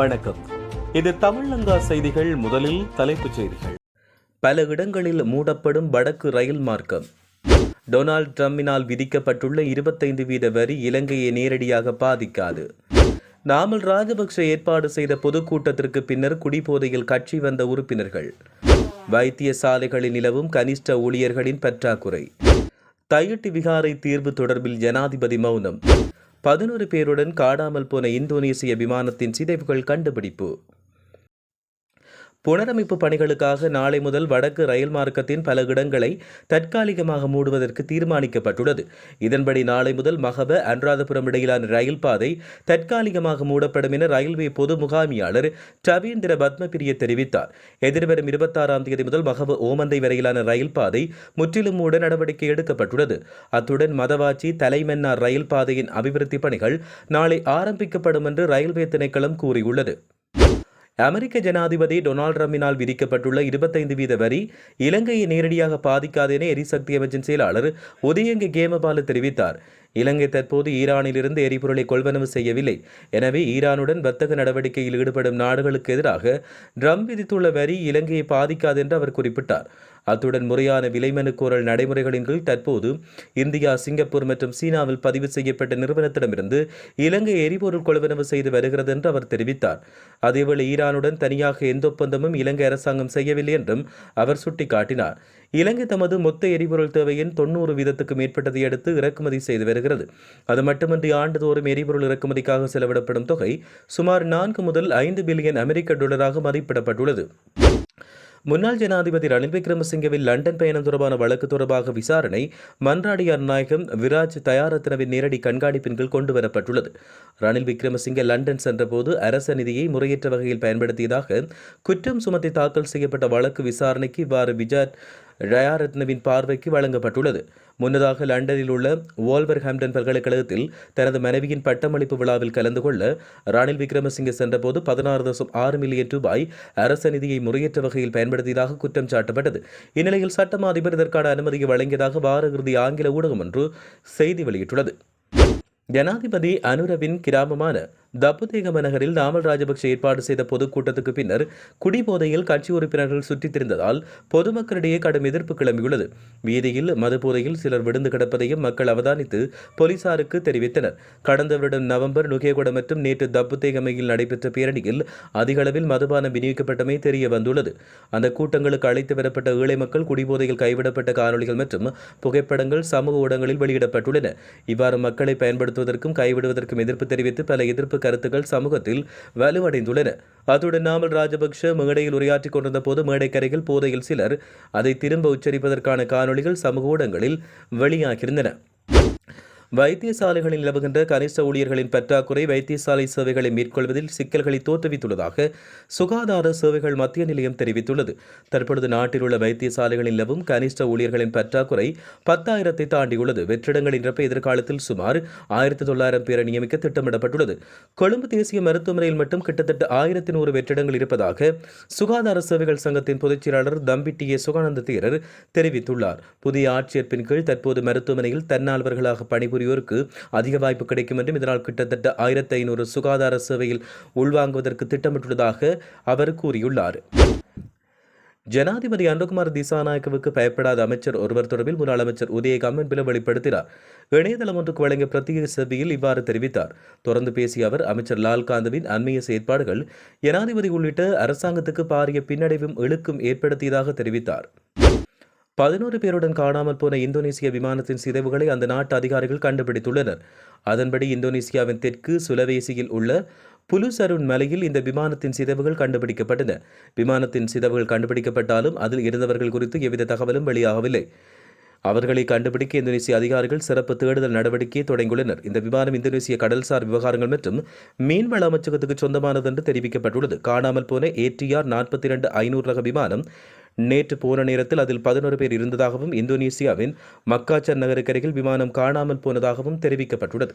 வணக்கம். இது தமிழங்கா செய்திகள் முதலில் தலைப்புச் செய்திகள். பல இடங்களில் மூடப்படும் வடக்கு ரயில் மார்க்கம். டொனால்டு ட்ரம்பினால் விதிக்கப்பட்டுள்ள இருபத்தைந்து வீத வரி இலங்கையை நேரடியாக பாதிக்காது. நாமல் ராஜபக்ஷ ஏற்பாடு செய்த பொதுக்கூட்டத்திற்கு பின்னர் குடிபோதையில் கட்சி வந்த உறுப்பினர்கள். வைத்தியசாலைகளில் நிலவும் கனிஷ்ட ஊழியர்களின் பற்றாக்குறை. தையிட்டு விகாரை தீர்வு தொடர்பில் ஜனாதிபதி மௌனம். பதினோரு பேருடன் காணாமல் போன இந்தோனேசிய விமானத்தின் சிதைவுகள் கண்டுபிடிப்பு. புனரமைப்பு பணிகளுக்காக நாளை முதல் வடக்கு ரயில் மார்க்கத்தின் பல இடங்களை தற்காலிகமாக மூடுவதற்கு தீர்மானிக்கப்பட்டுள்ளது. இதன்படி நாளை முதல் மகப அனுராதபுரம் இடையிலான ரயில் பாதை தற்காலிகமாக மூடப்படும் என ரயில்வே பொது முகாமியாளர் ரவீந்திர பத்மபிரிய தெரிவித்தார். எதிர்வரும் இருபத்தாறாம் தேதி முதல் மகப ஓமந்தை வரையிலான ரயில் பாதை முற்றிலும் மூட நடவடிக்கை எடுக்கப்பட்டுள்ளது. அத்துடன் மதவாச்சி தலைமன்னார் ரயில் பாதையின் அபிவிருத்தி பணிகள் நாளை ஆரம்பிக்கப்படும் என்று ரயில்வே திணைக்களம் கூறியுள்ளது. அமெரிக்க ஜனாதிபதி டொனால்ட் ட்ரம்பினால் விதிக்கப்பட்டுள்ள இருபத்தைந்து வீத வரி இலங்கையை நேரடியாக பாதிக்காது என எரிசக்தி அமைச்சின் செயலாளர் உதயங்க கேமபால தெரிவித்தார். இலங்கை தற்போது ஈரானிலிருந்து எரிபொருளை கொள்வனவு செய்யவில்லை. எனவே ஈரானுடன் வர்த்தக நடவடிக்கையில் ஈடுபடும் நாடுகளுக்கு எதிராக ட்ரம்ப் விதித்துள்ள வரி இலங்கையை பாதிக்காது என்று அவர் குறிப்பிட்டார். அத்துடன் முறையான விலைமனு கோரல் நடைமுறைகளின் கீழ் தற்போது இந்தியா சிங்கப்பூர் மற்றும் சீனாவில் பதிவு செய்யப்பட்ட நிறுவனத்திடமிருந்து இலங்கை எரிபொருள் கொள்வனவு செய்து வருகிறது என்று அவர் தெரிவித்தார். அதேவேளை ஈரானுடன் தனியாக எந்த ஒப்பந்தமும் இலங்கை அரசாங்கம் செய்யவில்லை என்றும் அவர் சுட்டிக்காட்டினார். இலங்கை தமது மொத்த எரிபொருள் தேவையின் தொண்ணூறு வீதத்துக்கு மேற்பட்டதை அடுத்து இறக்குமதி செய்து வருகிறது. அது மட்டுமின்றி ஆண்டுதோறும் எரிபொருள் இறக்குமதிக்காக செலவிடப்படும் தொகை சுமார் நான்கு முதல் ஐந்து பில்லியன் அமெரிக்க டாலராக மதிப்பிடப்பட்டுள்ளது. முன்னாள் ஜனாதிபதி ரணில் விக்ரமசிங்கவின் லண்டன் பயணம் தொடர்பான வழக்கு தொடர்பாக விசாரணை மன்றாடி அருநாயகம் விராஜ் தயாரத்னவின் நேரடி கண்காணிப்பின் கீழ் கொண்டுவரப்பட்டுள்ளது. ரணில் விக்ரமசிங்கே லண்டன் சென்றபோது அரச நிதியை முறையற்ற வகையில் பயன்படுத்தியதாக குற்றம் சுமத்தி தாக்கல் செய்யப்பட்ட வழக்கு விசாரணைக்கு இவ்வாறு விஜாட் ரயாரத்னவின் பார்வைக்கு வழங்கப்பட்டுள்ளது. முன்னதாக லண்டனில் உள்ள வால்வர் ஹாம்டன் பல்கலைக்கழகத்தில் தனது மனைவியின் பட்டமளிப்பு விழாவில் கலந்து கொள்ள ரணில் விக்ரமசிங்கே சென்றபோது பதினாறு தசம் ஆறு மில்லியன் ரூபாய் அரச நிதியை முறையற்ற வகையில் பயன்படுத்தியதாக குற்றம் சாட்டப்பட்டது. இந்நிலையில் சட்டமா அதிபர் இதற்கான அனுமதியை வழங்கியதாக வார இறுதி ஆங்கில ஊடகம் ஒன்று செய்தி வெளியிட்டுள்ளது. ஜனாதிபதி அனுரவின் கிராமமான தப்புதேகம நகரில் நாமல் ராஜபக்ஷ ஏற்பாடு செய்த பொதுக்கூட்டத்துக்கு பின்னர் குடிபோதையில் கட்சி உறுப்பினர்கள் சுற்றித் திரிந்ததால் பொதுமக்களிடையே கடும் எதிர்ப்பு கிளம்பியுள்ளது. வீதியில் மதுபோதையில் சிலர் விழுந்து கிடப்பதையும் மக்கள் அவதானித்து போலீசாருக்கு தெரிவித்தனர். கடந்த வருடம் நவம்பர் நுகேகுடம் மற்றும் நேற்று தப்புதேகமையில் நடைபெற்ற பேரணியில் அதிகளவில் மதுபானம் விநியோகிக்கப்பட்டமை தெரிய வந்துள்ளது. அந்த கூட்டங்களுக்கு அழைத்து வரப்பட்ட ஏழை மக்கள் குடிபோதையில் கைவிடப்பட்ட காணொலிகள் மற்றும் புகைப்படங்கள் சமூக ஊடகங்களில் வெளியிடப்பட்டுள்ளன. இவ்வாறு மக்களை பயன்படுத்துவதற்கும் கைவிடுவதற்கும் எதிர்ப்பு தெரிவித்து பல எதிர்ப்பு கருத்துக்கள் சமூகத்தில் வலுவடைந்துள்ளன. அத்துடன் நாமல் ராஜபக்ஷ மேடையில் உரையாற்றிக் கொண்டிருந்த போது மேடைக்கரையில் போதையில் சிலர் அதை திரும்ப உச்சரிப்பதற்கான காணொளிகள் சமூக ஊடகங்களில் வெளியாகியிருந்தன. வைத்தியசாலைகளில் நிலவுகின்ற கனிஷ்ட ஊழியர்களின் பற்றாக்குறை வைத்தியசாலை சேவைகளை மேற்கொள்வதில் சிக்கல்களை தோற்றுவித்துள்ளதாக சுகாதார சேவைகள் மத்திய நிலையம் தெரிவித்துள்ளது. தற்பொழுது நாட்டில் உள்ள வைத்தியசாலைகளில் நிலவும் கனிஷ்ட ஊழியர்களின் பற்றாக்குறை பத்தாயிரத்தை தாண்டியுள்ளது. வெற்றிடங்கள் நிரப்ப எதிர்காலத்தில் சுமார் ஆயிரத்தி தொள்ளாயிரம் பேரை நியமிக்க திட்டமிடப்பட்டுள்ளது. கொழும்பு தேசிய மருத்துவமனையில் மட்டும் கிட்டத்தட்ட ஆயிரத்தி நூறு வெற்றிடங்கள் இருப்பதாக சுகாதார சேவைகள் சங்கத்தின் பொதுச் செயலாளர் தம்பிட்டிய சுகானந்த தீரர் தெரிவித்துள்ளார். புதிய ஆட்சியர்ப்பின் கீழ் தற்போது மருத்துவமனையில் தன்னால்வர்களாக பணிபுரியும் பணிபுரியோருக்கு அதிக வாய்ப்பு கிடைக்கும் என்றும் இதனால் கிட்டத்தட்ட ஆயிரத்தி ஐநூறு சுகாதார சேவையில் உள்வாங்குவதற்கு திட்டமிட்டுள்ளதாக அவர் கூறியுள்ளார். ஜனாதிபதி அனுகுமார் திசாநாயக்கவுக்கு பயப்படாத அமைச்சர் ஒருவர் தொடர்பில் முன்னாள் அமைச்சர் உதயகாமன் பில வெளிப்படுத்தினார். இணையதளம் ஒன்றுக்கு வழங்கிய பிரத்யேக சபையில் இவ்வாறு தெரிவித்தார். தொடர்ந்து பேசிய அவர் அமைச்சர் லால்காந்தவின் அண்மைய செயற்பாடுகள் ஜனாதிபதி உள்ளிட்ட அரசாங்கத்துக்கு பாரிய பின்னடைவும் இழுக்கும் ஏற்படுத்தியதாக தெரிவித்தார். பதினோரு பேருடன் காணாமல் போன இந்தோனேசிய விமானத்தின் சிதைவுகளை அந்த நாட்டு அதிகாரிகள் கண்டுபிடித்துள்ளனர். அதன்படி இந்தோனேசியாவின் தெற்கு சுலவேசியில் உள்ள புலுசருன் மலையில் இந்த விமானத்தின் சிதைவுகள் கண்டுபிடிக்கப்பட்டன. விமானத்தின் சிதைவுகள் கண்டுபிடிக்கப்பட்டாலும் அதில் இருந்தவர்கள் குறித்து எவ்வித தகவலும் வெளியாகவில்லை. அவர்களை கண்டுபிடிக்க இந்தோனேசிய அதிகாரிகள் சிறப்பு தேடுதல் நடவடிக்கையை தொடங்கியுள்ளனர். இந்த விமானம் இந்தோனேசிய கடல்சார் விவகாரங்கள் மற்றும் மீன்வள அமைச்சகத்துக்கு சொந்தமானது என்று தெரிவிக்கப்பட்டுள்ளது. காணாமல் போன ஏடிஆர் நாற்பத்தி இரண்டு ஐநூறு ரக விமானம் நேற்று போன நேரத்தில் அதில் பதினோரு பேர் இருந்ததாகவும் இந்தோனேசியாவின் மக்காச்சர் நகருக்கருகில் விமானம் காணாமல் போனதாகவும் தெரிவிக்கப்பட்டுள்ளது.